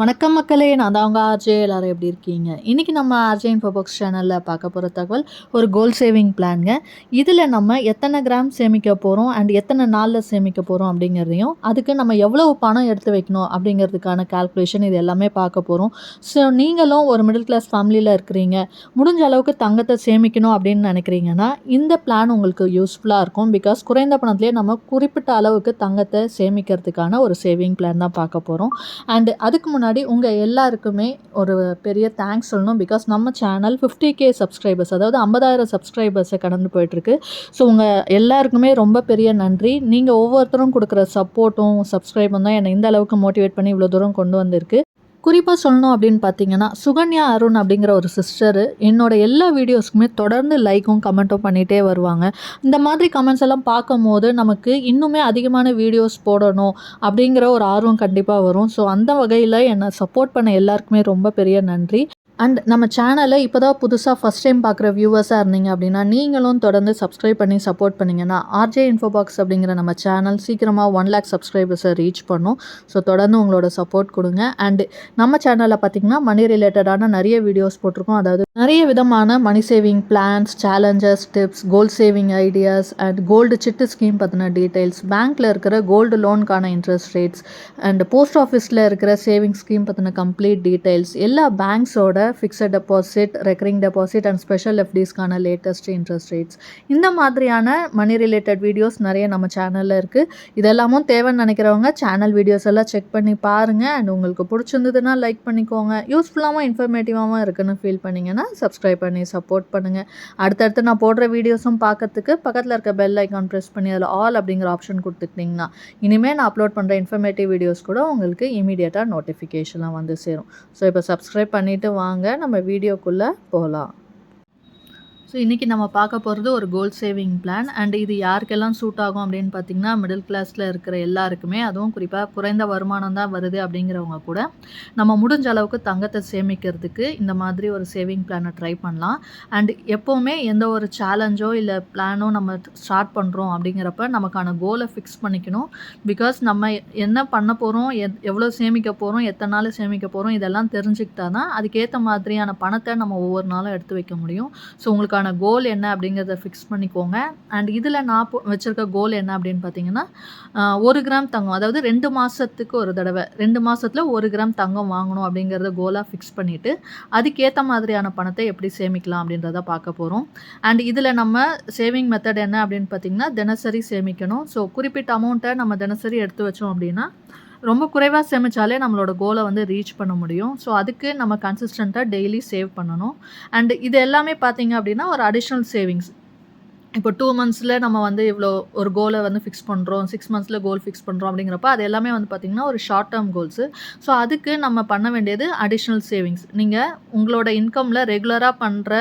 வணக்கம் மக்களே நான் தான் அவங்க ஆர்ஜே. எல்லோரும் எப்படி இருக்கீங்க? இன்றைக்கி நம்ம ஆர்ஜே இன்ஃபோபாக்ஸ் சேனலில் பார்க்க போகிற தகவல் ஒரு கோல் சேவிங் பிளான்ங்க இதில் நம்ம எத்தனை கிராம் சேமிக்க போகிறோம் அண்ட் எத்தனை நாளில் சேமிக்க போகிறோம் அப்படிங்கிறதையும் அதுக்கு நம்ம எவ்வளவு பணம் எடுத்து வைக்கணும் அப்படிங்கிறதுக்கான கால்குலேஷன் இது எல்லாமே பார்க்க போகிறோம் ஸோ நீங்களும் ஒரு மிடில் கிளாஸ் ஃபேமிலியில் இருக்கிறீங்க. முடிஞ்ச அளவுக்கு தங்கத்தை சேமிக்கணும் அப்படின்னு நினைக்கிறீங்கன்னா இந்த பிளான் உங்களுக்கு யூஸ்ஃபுல்லாக இருக்கும். பிகாஸ் குறைந்த பணத்திலே நம்ம குறிப்பிட்ட அளவுக்கு தங்கத்தை சேமிக்கிறதுக்கான ஒரு சேவிங் பிளான் தான் பார்க்க போகிறோம் அண்ட் அதுக்கு முன்னாடி முன்னாடி உங்கள் எல்லாருக்குமே ஒரு பெரிய தேங்க்ஸ் சொல்லணும். பிகாஸ் நம்ம சேனல் ஃபிஃப்டி கே சப்ஸ்கிரைபர்ஸ் அதாவது ஐம்பதாயிரம் சப்ஸ்கிரைபர்ஸை கடந்து போயிட்டுருக்கு. ஸோ உங்கள் எல்லாருக்குமே ரொம்ப பெரிய நன்றி. நீங்கள் ஒவ்வொருத்தரும் கொடுக்குற சப்போர்ட்டும் சப்ஸ்கிரைபும் தான் என்னை இந்த அளவுக்கு மோட்டிவேட் பண்ணி இவ்வளோ தூரம் கொண்டு வந்திருக்கு. குறிப்பாக சொல்லணும் அப்படின்னு பார்த்தீங்கன்னா சுகன்யா அருண் அப்படிங்கிற ஒரு சிஸ்டர் என்னோட எல்லா வீடியோஸ்க்குமே தொடர்ந்து லைக்கும் கமெண்ட்டும் பண்ணிகிட்டே வருவாங்க. இந்த மாதிரி கமெண்ட்ஸ் எல்லாம் பார்க்கும்போது நமக்கு இன்னுமே அதிகமான வீடியோஸ் போடணும் அப்படிங்கிற ஒரு ஆர்வம் கண்டிப்பாக வரும். ஸோ அந்த வகையில் என்னை சப்போர்ட் பண்ண எல்லாருக்குமே ரொம்ப பெரிய நன்றி. அண்ட் நம்ம சேனலை இப்போ தான் புதுசாக ஃபஸ்ட் டைம் பார்க்குற வியூவர்ஸாக இருந்தீங்க அப்படின்னா நீங்களும் தொடர்ந்து சப்ஸ்கிரைப் பண்ணி சப்போர்ட் பண்ணிங்கன்னா ஆர்ஜே இன்ஃபோபாக்ஸ் அப்படிங்கிற நம்ம சேனல் சீக்கிரமாக ஒன் லேக் சப்ஸ்கிரைபர்ஸை ரீச் பண்ணும். ஸோ தொடர்ந்து உங்களோட சப்போர்ட் கொடுங்க. அண்ட் நம்ம சேனலில் பார்த்திங்கன்னா மணி ரிலேட்டடான நிறைய வீடியோஸ் போட்டிருக்கோம். அதாவது நிறைய விதமான money saving plans challenges tips gold saving ideas and gold chit scheme பற்றின டீட்டெயில்ஸ் பேங்க்கில் இருக்கிற கோல்டு லோனுக்கான இன்ட்ரெஸ்ட் ரேட்ஸ் அண்ட் போஸ்ட் ஆஃபீஸில் இருக்கிற சேவிங் ஸ்கீம் பற்றின கம்ப்ளீட் டீட்டெயில்ஸ் எல்லா பேங்க்ஸோட fixed deposit recurring deposit and special எஃப்டிஸ்க்கான latest interest rates இந்த மாதிரியான மணி ரிலேட்டட் வீடியோஸ் நிறைய நம்ம சேனலில் இருக்குது இதெல்லாமும் தேவைன்னு நினைக்கிறவங்க சேனல் வீடியோஸ் எல்லாம் செக் பண்ணி பாருங்கள் அண்ட் உங்களுக்கு பிடிச்சிருந்ததுன்னா லைக் பண்ணிக்கோங்க. யூஸ்ஃபுல்லாகவும் இன்ஃபர்மேட்டிவாகவும் இருக்குன்னு ஃபீல் பண்ணிங்கன்னா சப்ஸ்கிரைப் பண்ணி சப்போர்ட் பண்ணுங்கள் அடுத்தடுத்து நான் போடுற வீடியோஸும் பார்க்கறதுக்கு பக்கத்தில் இருக்க பெல் ஐக்கான் ப்ரெஸ் பண்ணி அதில் ஆல் அப்படிங்கிற ஆப்ஷன் கொடுத்துக்கிட்டிங்கன்னா இனிமேல் நான் அப்லோட் பண்ணுற இன்ஃபர்மேட்டிவ் வீடியோஸ் கூட உங்களுக்கு இமீடியட்டாக நோட்டிஃபிகேஷன்லாம் வந்து சேரும். ஸோ இப்போ சப்ஸ்கிரைப் பண்ணிவிட்டு வாங்க. நம்ம வீடியோக்குள்ளே போகலாம் ஸோ இன்றைக்கி நம்ம பார்க்க போகிறது ஒரு கோல் சேவிங் பிளான் அண்ட் இது யாருக்கெல்லாம் சூட் ஆகும் அப்படின்னு பார்த்தீங்கன்னா மிடில் கிளாஸில் இருக்கிற எல்லாருக்குமே. அதுவும் குறிப்பாக குறைந்த வருமானம் தான் வருது அப்படிங்கிறவங்க கூட. நம்ம முடிஞ்ச அளவுக்கு தங்கத்தை சேமிக்கிறதுக்கு இந்த மாதிரி ஒரு சேவிங் பிளானை ட்ரை பண்ணலாம். அண்ட் எப்போவுமே எந்த ஒரு சேலஞ்சோ இல்லை பிளானோ நம்ம ஸ்டார்ட் பண்ணுறோம் அப்படிங்கிறப்ப நமக்கான கோலை ஃபிக்ஸ் பண்ணிக்கணும். பிகாஸ் நம்ம என்ன பண்ண போகிறோம் எத் எவ்வளோ சேமிக்க போகிறோம் எத்தனை நாள் சேமிக்க போகிறோம் இதெல்லாம் தெரிஞ்சுக்கிட்டா தான் அதுக்கேற்ற மாதிரியான பணத்தை நம்ம ஒவ்வொரு நாளும் எடுத்து வைக்க முடியும். ஸோ உங்களுக்கு உங்களுக்கான கோல் என்ன அப்படிங்கிறத ஃபிக்ஸ் பண்ணிக்கோங்க. அண்ட் இதில் நான் வச்சுருக்க கோல் என்ன அப்படின்னு பார்த்தீங்கன்னா ஒரு கிராம் தங்கம் அதாவது ரெண்டு மாதத்துக்கு ஒரு தடவை ரெண்டு மாதத்தில் ஒரு கிராம் தங்கம் வாங்கணும் அப்படிங்கிறத கோலாக ஃபிக்ஸ் பண்ணிவிட்டு அதுக்கேற்ற மாதிரியான பணத்தை எப்படி சேமிக்கலாம் அப்படின்றத பார்க்க போகிறோம் அண்ட் இதில் நம்ம சேவிங் மெத்தட் என்ன அப்படின்னு பார்த்தீங்கன்னா தினசரி சேமிக்கணும். ஸோ குறிப்பிட்ட அமௌண்ட்டை நம்ம தினசரி எடுத்து வச்சோம் அப்படின்னா ரொம்ப குறைவாக சேமித்தாலே நம்மளோட கோலை வந்து ரீச் பண்ண முடியும். ஸோ அதுக்கு நம்ம கன்சிஸ்டண்ட்டாக டெய்லி சேவ் பண்ணணும். அண்ட் இது எல்லாமே பார்த்தீங்க அப்படின்னா ஒரு அடிஷ்னல் சேவிங்ஸ் இப்போ டூ மந்த்ஸில் நம்ம வந்து இவ்வளோ ஒரு கோலை வந்து ஃபிக்ஸ் பண்ணுறோம் சிக்ஸ் மந்த்ஸில் கோல் ஃபிக்ஸ் பண்ணுறோம் அப்படிங்கிறப்ப அது எல்லாமே வந்து பார்த்திங்கன்னா ஒரு ஷார்ட் டேர்ம் கோல்ஸு ஸோ அதுக்கு நம்ம பண்ண வேண்டியது அடிஷ்னல் சேவிங்ஸ் நீங்கள் உங்களோட இன்கமில் ரெகுலராக பண்ணுற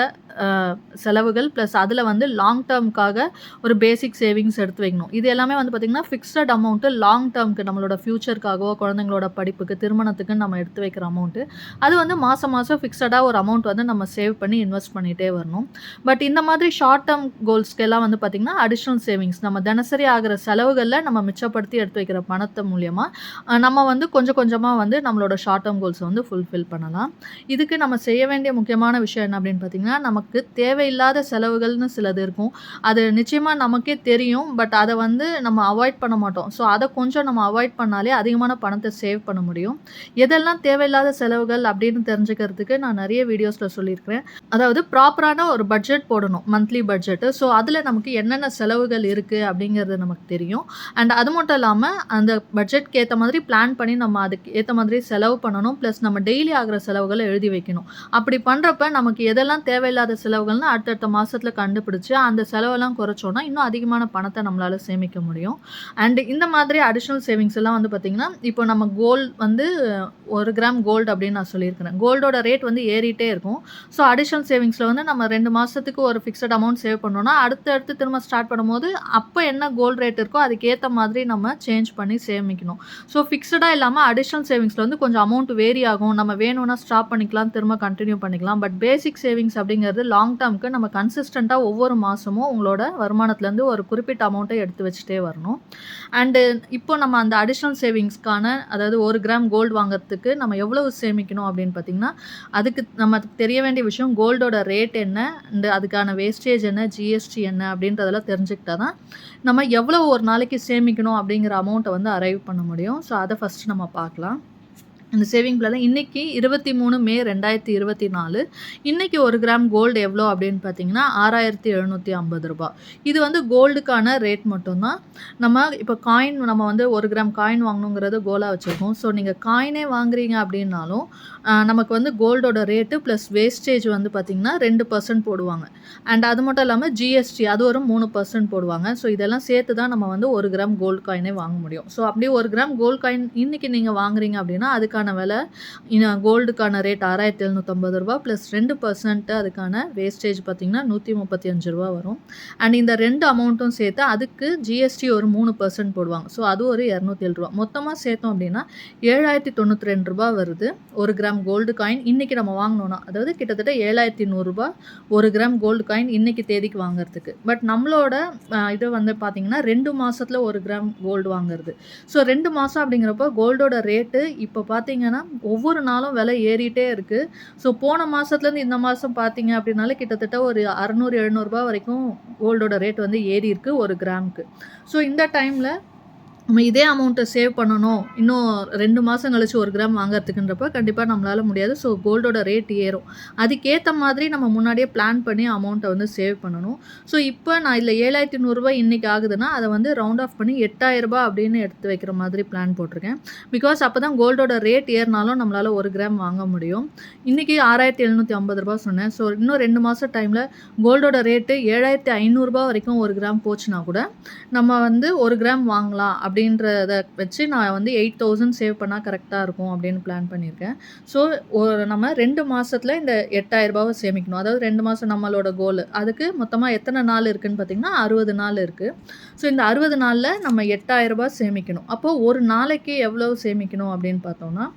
செலவுகள் ப்ளஸ் அதில் வந்து லாங் டேர்முக்காக ஒரு பேசிக் சேவிங்ஸ் எடுத்து வைக்கணும். இது எல்லாமே வந்து பார்த்திங்கன்னா ஃபிக்ஸட் அமௌண்ட்டு லாங் டேர்முக்கு நம்மளோட ஃப்யூச்சருக்காகவோ குழந்தைங்களோட படிப்புக்கு திருமணத்துக்கு நம்ம எடுத்து வைக்கிற அமௌண்ட்டு அது வந்து மாதம் மாதம் ஃபிக்ஸடாக ஒரு அமௌண்ட் வந்து நம்ம சேவ் பண்ணி இன்வெஸ்ட் பண்ணிகிட்டே வரணும். பட் இந்த மாதிரி ஷார்ட் டேர்ம் கோல்ஸ்க்கெல்லாம் வந்து பார்த்திங்கன்னா அடிஷ்னல் சேவிங்ஸ் நம்ம தினசரி ஆகிற செலவுகளில் நம்ம மிச்சப்படுத்தி எடுத்து வைக்கிற பணத்தை மூலியமாக நம்ம வந்து கொஞ்சம் கொஞ்சமாக வந்து நம்மளோட ஷார்ட் டேர்ம் கோல்ஸை வந்து ஃபுல்ஃபில் பண்ணலாம். இதுக்கு நம்ம செய்ய வேண்டிய முக்கியமான விஷயம் என்ன அப்படின்னு பார்த்திங்கன்னா நமக்கு நமக்கு தேவையில்லாத செலவுகள்னு சிலது இருக்கும். அது நிச்சயமாக நமக்கே தெரியும். பட் அதை வந்து நம்ம அவாய்ட் பண்ண மாட்டோம். ஸோ அதை கொஞ்சம் நம்ம அவாய்ட் பண்ணாலே அதிகமான பணத்தை சேவ் பண்ண முடியும். எதெல்லாம் தேவையில்லாத செலவுகள் அப்படின்னு தெரிஞ்சுக்கிறதுக்கு நான் நிறைய வீடியோஸில் சொல்லியிருக்கிறேன். அதாவது ப்ராப்பரான ஒரு பட்ஜெட் போடணும். மந்த்லி பட்ஜெட்டு ஸோ அதில் நமக்கு என்னென்ன செலவுகள் இருக்குது அப்படிங்கிறது நமக்கு தெரியும். அண்ட் அது மட்டும் இல்லாமல் அந்த பட்ஜெட்க்கு ஏற்ற மாதிரி பிளான் பண்ணி நம்ம அதுக்கு ஏற்ற மாதிரி செலவு பண்ணணும். ப்ளஸ் நம்ம டெய்லி ஆகிற செலவுகளை எழுதி வைக்கணும். அப்படி பண்ணுறப்ப நமக்கு எதெல்லாம் தேவையில்லாத செலவுகள்னு அடுத்தடுத்த மாதத்தில் கண்டுபிடிச்சி அந்த செலவெல்லாம் குறைச்சோன்னா இன்னும் அதிகமான பணத்தை நம்மளால் சேமிக்க முடியும். அண்டு இந்த மாதிரி அடிஷ்னல் சேவிங்ஸ் எல்லாம் வந்து பார்த்திங்கன்னா இப்போ நம்ம கோல்டு வந்து ஒரு கிராம் கோல்டு அப்படின்னு நான் சொல்லியிருக்கிறேன். கோல்டோட ரேட் வந்து ஏறிட்டே இருக்கும். ஸோ அடிஷ்னல் சேவிங்ஸில் வந்து நம்ம ரெண்டு மாதத்துக்கு ஒரு ஃபிக்ஸட் அமௌண்ட் சேவ் பண்ணோன்னா அடுத்து அடுத்து திரும்ப ஸ்டார்ட் பண்ணும்போது அப்போ என்ன கோல்டு ரேட் இருக்கோ அதுக்கேற்ற மாதிரி நம்ம சேஞ்ச் பண்ணி சேமிக்கணும். ஸோ ஃபிக்ஸடாக இல்லாமல் அடிஷ்னல் சேவிங்ஸில் வந்து கொஞ்சம் அமௌண்ட் வேரி ஆகும். நம்ம வேணும்னா ஸ்டாப் பண்ணிக்கலாம் திரும்ப கண்டினியூ பண்ணிக்கலாம். பட் பேசிக் சேவிங்ஸ் அப்படிங்கிறது லாங் டேர்முக்கு நம்ம கன்சிஸ்டண்ட்டாக ஒவ்வொரு மாதமும் உங்களோட வருமானத்துலேருந்து ஒரு குறிப்பிட்ட அமௌண்ட்டை எடுத்து வச்சுட்டே வரணும். அண்டு இப்போ நம்ம அந்த அடிஷ்னல் சேவிங்ஸ்க்கான அதாவது ஒரு கிராம் கோல்டு வாங்குறதுக்கு நம்ம எவ்வளவு சேமிக்கணும் அப்படின்னு பார்த்தீங்கன்னா அதுக்கு நம்ம தெரிய வேண்டிய விஷயம் கோல்டோட ரேட் என்ன அண்டு அதுக்கான வேஸ்டேஜ் என்ன ஜிஎஸ்டி என்ன அப்படின்றதெல்லாம் தெரிஞ்சுக்கிட்டா தான் நம்ம எவ்வளோ ஒரு நாளைக்கு சேமிக்கணும் அப்படிங்கிற அமௌண்ட்டை வந்து அரைவ் பண்ண முடியும். ஸோ அதை ஃபஸ்ட்டு நம்ம பார்க்கலாம். இந்த சேவிங் பிளான் இன்றைக்கி இருபத்தி மூணு மே ரெண்டாயிரத்தி இருபத்தி நாலு. இன்றைக்கி ஒரு கிராம் கோல்டு எவ்வளோ அப்படின்னு பார்த்தீங்கன்னா ஆறாயிரத்தி எழுநூற்றி ஐம்பது ரூபா இது வந்து கோல்டுக்கான ரேட் மட்டும்தான். நம்ம இப்போ காயின் நம்ம வந்து ஒரு கிராம் காயின் வாங்கணுங்கிறது கோலாக வச்சுருக்கோம். ஸோ நீங்கள் காயினே வாங்குறீங்க அப்படின்னாலும் நமக்கு வந்து கோல்டோட ரேட்டு ப்ளஸ் வேஸ்டேஜ் வந்து பார்த்திங்கன்னா ரெண்டு பர்சன்ட் போடுவாங்க. அண்ட் அது மட்டும் இல்லாமல் ஜிஎஸ்டி அது ஒரு மூணு பர்சன்ட் போடுவாங்க. ஸோ இதெல்லாம் சேர்த்து தான் நம்ம வந்து ஒரு கிராம் கோல்டு காயினே வாங்க முடியும். ஸோ அப்படியே ஒரு கிராம் கோல்டு காயின் இன்றைக்கி நீங்கள் வாங்குறீங்க அப்படின்னா அதுக்கான விலை கோல்டுக்கான ரேட் ஆறாயிரத்தி எழுநூற்றம்பது ரூபா ப்ளஸ் ரெண்டு பர்சன்ட் அதுக்கான வேஸ்டேஜ் பார்த்திங்கன்னா நூற்றி முப்பத்தி அஞ்சு ரூபா வரும். அண்ட் இந்த ரெண்டு அமௌண்ட்டும் சேர்த்து அதுக்கு ஜிஎஸ்டி ஒரு மூணு பர்சன்ட் போடுவாங்க. ஸோ அது ஒரு இரநூத்தி ஏழு ரூபா மொத்தமாக சேர்த்தோம் அப்படின்னா ஏழாயிரத்தி தொண்ணூற்றி ரெண்டு ரூபா வருது. ஒரு கிராம் கோல்டு காயின் இன்றைக்கி நம்ம வாங்கினோன்னா அதாவது கிட்டத்தட்ட ஏழாயிரத்தி நூறுரூபா ஒரு கிராம் கோல்டு காயின் இன்றைக்கி தேதிக்கு வாங்குறதுக்கு. பட் நம்மளோட இது வந்து பார்த்திங்கன்னா ரெண்டு மாதத்தில் ஒரு கிராம் கோல்டு வாங்குறது. ஸோ ரெண்டு மாதம் அப்படிங்கிறப்போ கோல்டோட ரேட்டு இப்போ பார்த்தீங்கன்னா ஒவ்வொரு நாளும் விலை ஏறிட்டே இருக்குது ஸோ போன மாதத்துலேருந்து இந்த மாதம் பார்த்தீங்க அப்படின்னாலே கிட்டத்தட்ட ஒரு அறநூறு எழுநூறுபா வரைக்கும் கோல்டோட ரேட் வந்து ஏறி இருக்குது ஒரு கிராமுக்கு. ஸோ இந்த டைமில் நம்ம இதே அமௌண்ட்டை சேவ் பண்ணணும். இன்னும் ரெண்டு மாதம் கழிச்சு ஒரு கிராம் வாங்குறதுக்குன்றப்ப கண்டிப்பாக நம்மளால் முடியாது. ஸோ கோல்டோட ரேட் ஏறும். அதுக்கேற்ற மாதிரி நம்ம முன்னாடியே பிளான் பண்ணி அமௌண்ட்டை வந்து சேவ் பண்ணணும். ஸோ இப்போ நான் இதில் ஏழாயிரத்தி நூறுரூவா இன்றைக்கி ஆகுதுன்னா அதை வந்து ரவுண்ட் ஆஃப் பண்ணி எட்டாயிரரூபா அப்படின்னு எடுத்து வைக்கிற மாதிரி பிளான் போட்டிருக்கேன். பிகாஸ் அப்போ தான் கோல்டோட ரேட் ஏறினாலும் நம்மளால் ஒரு கிராம் வாங்க முடியும். இன்றைக்கி ஆறாயிரத்தி எழுநூற்றி ஐம்பது ரூபா சொன்னேன். ஸோ இன்னும் ரெண்டு மாதம் டைமில் கோல்டோட ரேட்டு ஏழாயிரத்தி ஐநூறுரூபா வரைக்கும் ஒரு கிராம் போச்சுன்னா கூட நம்ம வந்து ஒரு கிராம் வாங்கலாம். அப்படின்றத வச்சு நான் வந்து எயிட் தௌசண்ட் சேவ் பண்ணால் கரெக்டாக இருக்கும் அப்படின்னு பிளான் பண்ணியிருக்கேன். ஸோ ஒரு நம்ம ரெண்டு மாதத்தில் இந்த எட்டாயிரரூபாவை சேமிக்கணும். அதாவது ரெண்டு மாதம் நம்மளோட கோல் அதுக்கு மொத்தமாக எத்தனை நாள் இருக்குதுன்னு பார்த்தீங்கன்னா அறுபது நாள் இருக்குது ஸோ இந்த அறுபது நாளில் நம்ம எட்டாயிரரூபா சேமிக்கணும். அப்போது ஒரு நாளைக்கு எவ்வளோ சேமிக்கணும் அப்படின்னு பார்த்தோம்னா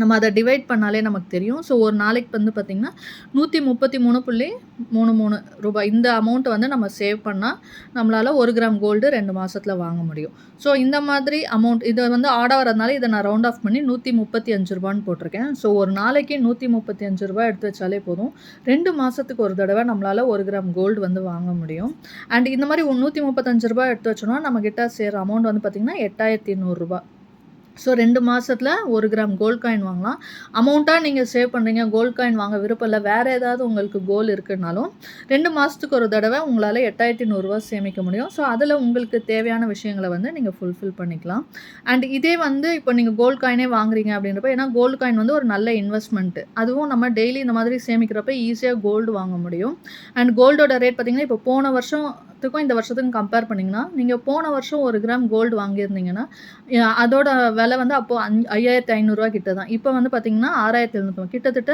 நம்ம அதை டிவைட் பண்ணாலே நமக்கு தெரியும். ஸோ ஒரு நாளைக்கு வந்து பார்த்திங்கன்னா நூற்றி முப்பத்தி மூணு புள்ளி மூணு மூணு ரூபாய். இந்த அமௌண்ட்டை வந்து நம்ம சேவ் பண்ணால் நம்மளால் ஒரு கிராம் கோல்டு ரெண்டு மாதத்தில் வாங்க முடியும். ஸோ இந்த மாதிரி அமௌண்ட் இதை வந்து ஆடாக வரதுனால இதை நான் ரவுண்ட் ஆஃப் பண்ணி நூற்றி முப்பத்தி அஞ்சு ரூபான்னு போட்டிருக்கேன். ஸோ ஒரு நாளைக்கு நூற்றி முப்பத்தி அஞ்சு ரூபாய் எடுத்து வச்சாலே போதும். ரெண்டு மாதத்துக்கு ஒரு தடவை நம்மளால் ஒரு கிராம் கோல்டு வந்து வாங்க முடியும். அண்ட் இந்த மாதிரி நூற்றி முப்பத்தஞ்சு ரூபாய் எடுத்து வச்சோன்னா நம்மக்கிட்ட சேர்கிற அமௌண்ட் வந்து பார்த்திங்கன்னா எட்டாயிரத்தி நூறுரூபா ஸோ ரெண்டு மாதத்தில் ஒரு கிராம் கோல்ட் காயின் வாங்கலாம். அமௌண்ட்டாக நீங்கள் சேவ் பண்ணுறீங்க கோல்ட் காயின் வாங்க விருப்பம் இல்லை வேறு ஏதாவது உங்களுக்கு கோல் இருக்குனாலும் ரெண்டு மாதத்துக்கு ஒரு தடவை உங்களால் எட்டாயிரத்தி நூறுரூவா சேமிக்க முடியும். ஸோ அதில் உங்களுக்கு தேவையான விஷயங்களை வந்து நீங்கள் ஃபுல்ஃபில் பண்ணிக்கலாம். அண்ட் இதே வந்து இப்போ நீங்கள் கோல்ட் காயினே வாங்குறீங்க அப்படின்றப்ப ஏன்னா கோல்டு காயின் வந்து ஒரு நல்ல இன்வெஸ்ட்மெண்ட்டு அதுவும் நம்ம டெய்லி இந்த மாதிரி சேமிக்கிறப்ப ஈஸியாக கோல்டு வாங்க முடியும். அண்ட் கோல்டோட ரேட் பார்த்திங்கன்னா இப்போ போன வருஷம் வருஷத்துக்கும் இந்த வருஷத்துக்கும் கம்பேர் பண்ணிங்கன்னா நீங்கள் போன வருஷம் ஒரு கிராம் கோல்டு வாங்கியிருந்தீங்கன்னா அதோட விலை வந்து அப்போது அஞ் ஐயாயிரத்தி ஐநூறுரூவா கிட்ட தான் இப்போ வந்து பார்த்திங்கன்னா ஆறாயிரத்தி எழுநூற்றி கிட்டத்தட்ட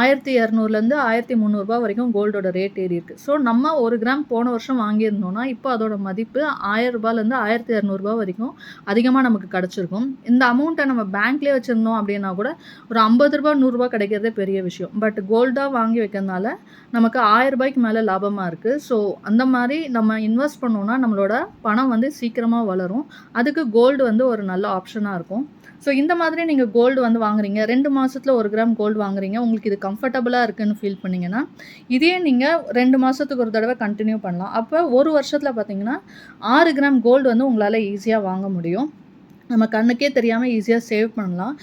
ஆயிரத்தி இரநூறுலேருந்து ஆயிரத்தி முந்நூறுரூபா வரைக்கும் கோல்டோட ரேட் ஏறி இருக்குது ஸோ நம்ம ஒரு கிராம் போன வருஷம் வாங்கியிருந்தோம்னா இப்போ அதோட மதிப்பு ஆயிரம் ரூபாயிலேருந்து ஆயிரத்தி இரநூறுபா வரைக்கும் அதிகமாக நமக்கு கிடச்சிருக்கும். இந்த அமௌண்ட்டை நம்ம பேங்க்லேயே வச்சுருந்தோம் அப்படின்னா கூட ஒரு ஐம்பது ரூபா நூறுரூவா கிடைக்கிறதே பெரிய விஷயம். பட் கோல்டாக வாங்கி வைக்கிறதுனால நமக்கு ஆயிரம் ரூபாய்க்கு மேலே லாபமாக இருக்குது ஸோ அந்த மாதிரி நம்ம நம்ம இன்வெஸ்ட் பண்ணோம்னா நம்மளோட பணம் வந்து சீக்கிரமாக வளரும். அதுக்கு கோல்டு வந்து ஒரு நல்ல ஆப்ஷனாக இருக்கும். ஸோ இந்த மாதிரி நீங்கள் கோல்டு வந்து வாங்குறீங்க. ரெண்டு மாதத்தில் ஒரு கிராம் கோல்டு வாங்குறீங்க. உங்களுக்கு இது கம்ஃபர்டபுளாக இருக்குன்னு ஃபீல் பண்ணிங்கன்னா இதே நீங்கள் ரெண்டு மாதத்துக்கு ஒரு தடவை கண்டினியூ பண்ணலாம். அப்போ ஒரு வருஷத்தில் பார்த்தீங்கன்னா ஆறு கிராம் கோல்டு வந்து உங்களால் ஈஸியாக வாங்க முடியும். நம்ம கண்ணுக்கே தெரியாமல் ஈஸியாக சேவ் பண்ணலாம்.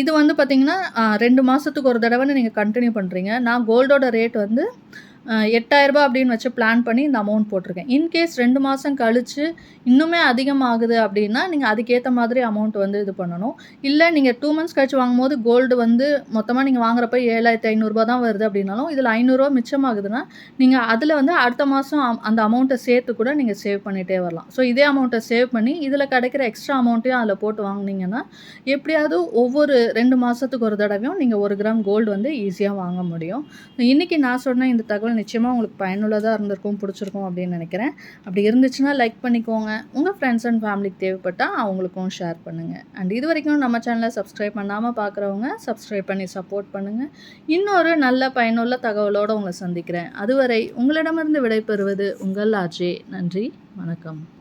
இது வந்து பார்த்திங்கன்னா ரெண்டு மாதத்துக்கு ஒரு தடவைன்னு நீங்கள் கண்டினியூ பண்ணுறீங்க நான் கோல்டோட ரேட் வந்து எட்டாயிரரூபா அப்படின்னு வச்சு பிளான் பண்ணி இந்த அமௌண்ட் போட்டிருக்கேன். இன்கேஸ் ரெண்டு மாதம் கழித்து இன்னுமே அதிகமாகுது அப்படின்னா நீங்கள் அதுக்கேற்ற மாதிரி அமௌண்ட் வந்து இது பண்ணணும். இல்லை நீங்கள் டூ மந்த்ஸ் கழிச்சு வாங்கும்போது கோல்டு வந்து மொத்தமாக நீங்கள் வாங்குறப்ப ஏழாயிரத்தி ஐநூறுரூபா தான் வருது அப்படின்னாலும் இதில் ஐநூறுரூவா மிச்சமாகுதுன்னா நீங்கள் அதில் வந்து அடுத்த மாதம் அந்த அமௌண்ட்டை சேர்த்து கூட நீங்கள் சேவ் பண்ணிகிட்டே வரலாம். ஸோ இதே அமௌண்ட்டை சேவ் பண்ணி இதில் கிடைக்கிற எக்ஸ்ட்ரா அமௌண்ட்டையும் அதில் போட்டு வாங்குனீங்கன்னா எப்படியாவது ஒவ்வொரு ரெண்டு மாதத்துக்கு ஒரு தடவையும் நீங்கள் ஒரு கிராம் கோல்டு வந்து ஈஸியாக வாங்க முடியும். இன்றைக்கி நான் சொன்ன இந்த தகவல் நிச்சயமாக உங்களுக்கு பயனுள்ளதாக இருந்திருக்கும் பிடிச்சிருக்கும் அப்படின்னு நினைக்கிறேன். அப்படி இருந்துச்சுன்னா லைக் பண்ணிக்கோங்க. உங்கள் ஃப்ரெண்ட்ஸ் அண்ட் ஃபேமிலிக்கு தேவைப்பட்டால் அவங்களுக்கும் ஷேர் பண்ணுங்கள் அண்ட் இது வரைக்கும் நம்ம சேனலை சப்ஸ்கிரைப் பண்ணாமல் பார்க்குறவங்க சப்ஸ்கிரைப் பண்ணி சப்போர்ட் பண்ணுங்கள் இன்னொரு நல்ல பயனுள்ள தகவலோடு உங்களை சந்திக்கிறேன். அதுவரை உங்களிடமிருந்து விடைபெறுவது உங்கள் ஆஜே நன்றி வணக்கம்.